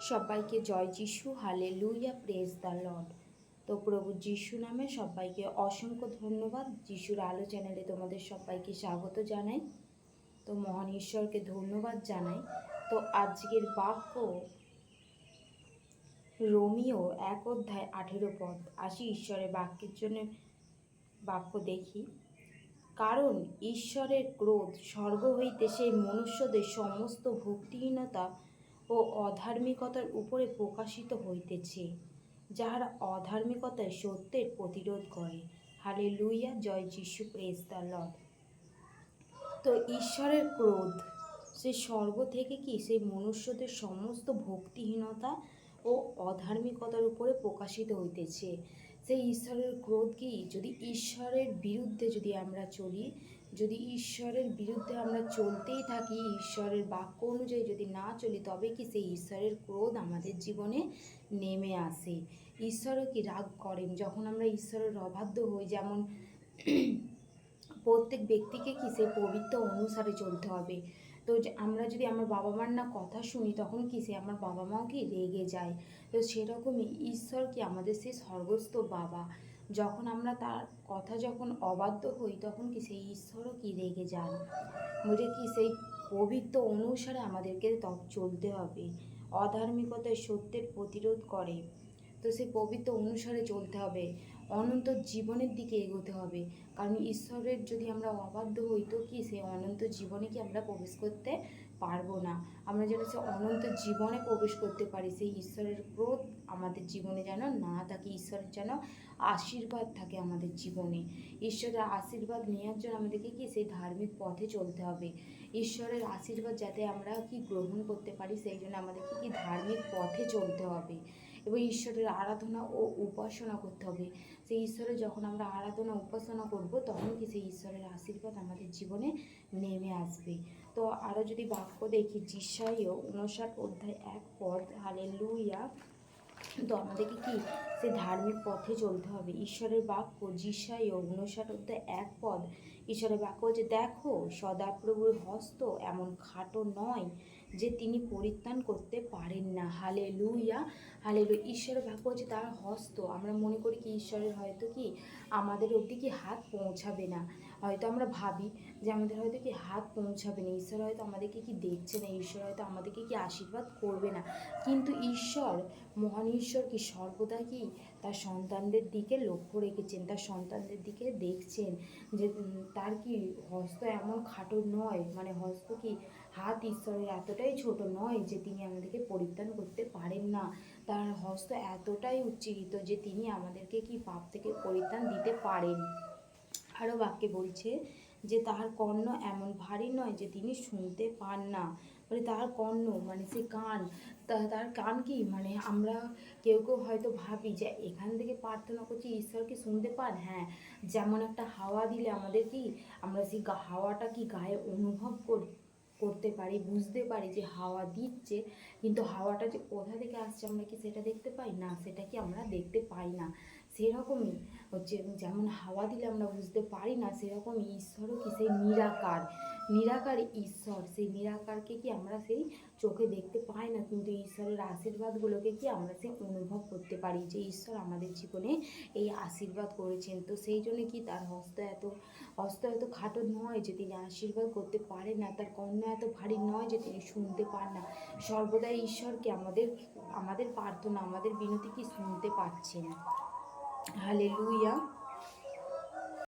সবাইকে জয় যিশু হালে লুইয়া প্রেস দ্য লর্ড তো প্রভু যিশু নামে সবাইকে অসংখ্য ধন্যবাদ। যিশুর আলো চ্যানেলে তোমাদের সবাইকে স্বাগত জানাই। তো মহান ঈশ্বরকে ধন্যবাদ জানাই। তো আজকের বাক্য রোমিও এক অধ্যায় আঠেরো পদ। আসি ঈশ্বরের বাক্যের জন্য বাক্য দেখি। কারণ ঈশ্বরের ক্রোধ স্বর্গ হইতে সেই মনুষ্যদের সমস্ত ভক্তিহীনতা ও অধার্মিকতার উপরে প্রকাশিত হইতেছে, যাহারা অধার্মিকতায় সত্যের প্রতিরোধ করে। হালে লুইয়া জয় যিশু, প্রেস তো ঈশ্বরের ক্রোধ, সে স্বর্গ থেকে কি সেই মনুষ্যদের সমস্ত ভক্তিহীনতা ও অধার্মিকতার উপরে প্রকাশিত হইতেছে। সেই ঈশ্বরের ক্রোধ কি? যদি ঈশ্বরের বিরুদ্ধে যদি আমরা চলি, যদি ঈশ্বরের বিরুদ্ধে আমরা চলতেই থাকি, ঈশ্বরের বাক্য অনুযায়ী যদি না চলি, তবে কি সেই ঈশ্বরের ক্রোধ আমাদের জীবনে নেমে আসে? ঈশ্বরও কি রাগ করেন? যখন আমরা ঈশ্বরের অবাধ্য হই, যেমন প্রত্যেক ব্যক্তিকে কি সেই পবিত্র অনুসারে চলতে হবে? তো যে আমরা যদি আমার বাবা মার না কথা শুনি, তখন কি সে আমার বাবা মাও কি রেগে যায়? তো সেরকমই ঈশ্বর কি আমাদের সেই সর্বস্ত বাবা? যখন আমরা তার কথা যখন অবাধ্য হই, তখন কি সেই ঈশ্বরও কি রেগে যান? বুঝে কি সেই পবিত্র অনুসারে আমাদেরকে চলতে হবে। অধার্মিকতায় সত্যের প্রতিরোধ করে। তো সেই পবিত্র অনুসারে চলতে হবে। অনন্ত জীবনের দিকে এগোতে হবে। কারণ ঈশ্বরের যদি আমরা অবাধ্য হই, তো কি সেই অনন্ত জীবনে কি আমরা প্রবেশ করতে পারব না? আমরা যেন সে অনন্ত জীবনে প্রবেশ করতে পারি। সেই ঈশ্বরের ক্রোধ আমাদের জীবনে যেন না থাকে, ঈশ্বরের যেন আশীর্বাদ থাকে আমাদের জীবনে। ঈশ্বরের আশীর্বাদ নেওয়ার জন্য আমাদেরকে কি সেই ধার্মিক পথে চলতে হবে। ঈশ্বরের আশীর্বাদ যাতে আমরা কি গ্রহণ করতে পারি, সেই জন্য আমাদেরকে কি ধার্মিক পথে চলতে হবে। এবং ঈশ্বরের আরাধনা ও উপাসনা করতে হবে। সেই ঈশ্বরের যখন আমরা আরাধনা, উপাসনা করব, তখন কি সেই ঈশ্বরের আশীর্বাদ আমাদের জীবনে নেমে আসবে। তো আরও যদি বাক্য দেখি জিসাইও উনষাট অধ্যায় এক পদ হালে লুইয়া তো আমাদেরকে কি সে ধার্মিক পথে চলতে হবে? ঈশ্বরের বাক্য জিসাইও উনষাট অধ্যায় এক পদ ঈশ্বরের বাক্য যে দেখো, সদাপ্রভুর হস্ত এমন খাটো নয় যে তিনি পরিত্রাণ করতে পারেন না। হালে লুইয়া হালে লু ঈশ্বরের ভাগ্য হচ্ছে তার হস্ত। আমরা মনে করি কি, ঈশ্বরের হয়তো কি আমাদের অবধি কি হাত পৌঁছাবে না। হয়তো আমরা ভাবি যে আমাদের হয়তো কি হাত পৌঁছাবে না। ঈশ্বর হয়তো আমাদেরকে কি দেখছে না? ঈশ্বর হয়তো আমাদেরকে কি আশীর্বাদ করবে না? কিন্তু ঈশ্বর, মহান ঈশ্বর কি সর্বদা কি তার সন্তানদের দিকে লক্ষ্য রেখেছেন, তার সন্তানদের দিকে দেখছেন যে তার কি হস্ত এমন খাটো নয়? মানে হস্ত কি হাত ঈশ্বরের এতটাই ছোট নয় যে, তিনি আমাদেরকে পরিত্রাণ করতে পারেন না? তার হস্ত এতটাই উচ্চরিত যে, তিনি আমাদেরকে কি পাপ থেকে পরিত্রাণ দিতে পারেন? আরও বাক্যে বলছে যে তাহার কর্ণ এমন ভারী নয় যে, তিনি শুনতে পান না। মানে তার কর্ণ মানে সে কান তার কান কি? মানে আমরা কেউ কেউ হয়তো ভাবি যে এখান থেকে প্রার্থনা করছি ঈশ্বরকে শুনতে পান? হ্যাঁ যেমন একটা হাওয়া দিলে আমাদের কি? আমরা সেই হাওয়াটা কি গায়ে অনুভব করি, করতে পারি, বুঝতে পারি যে হাওয়া দিচ্ছে, কিন্তু হাওয়াটা যে কোথা থেকে আসছে আমরা কি সেটা দেখতে পাই? না, সেটা কি আমরা দেখতে পাই না। সেরকমই হচ্ছে, যেমন হাওয়া দিলে আমরা বুঝতে পারি না সেরকম ঈশ্বরও কি সেই নিরাকার নিরাকার ঈশ্বর, সেই নিরাকারকে কি আমরা সেই চোখে দেখতে পাই না, কিন্তু ঈশ্বরের আশীর্বাদগুলোকে কি আমরা সেই অনুভব করতে পারি যে ঈশ্বর আমাদের জীবনে এই আশীর্বাদ করেছেন। তো সেই জন্য কি তার হস্ত এত হস্ত এত খাটো নয় যে তিনি আশীর্বাদ করতে পারেন না, তার কন্যা এত ভারী নয় যে তিনি শুনতে পান না। সর্বদা ঈশ্বরকে আমাদের আমাদের প্রার্থনা, আমাদের বিনতি কি শুনতে পাচ্ছেন? হালে লুইয়া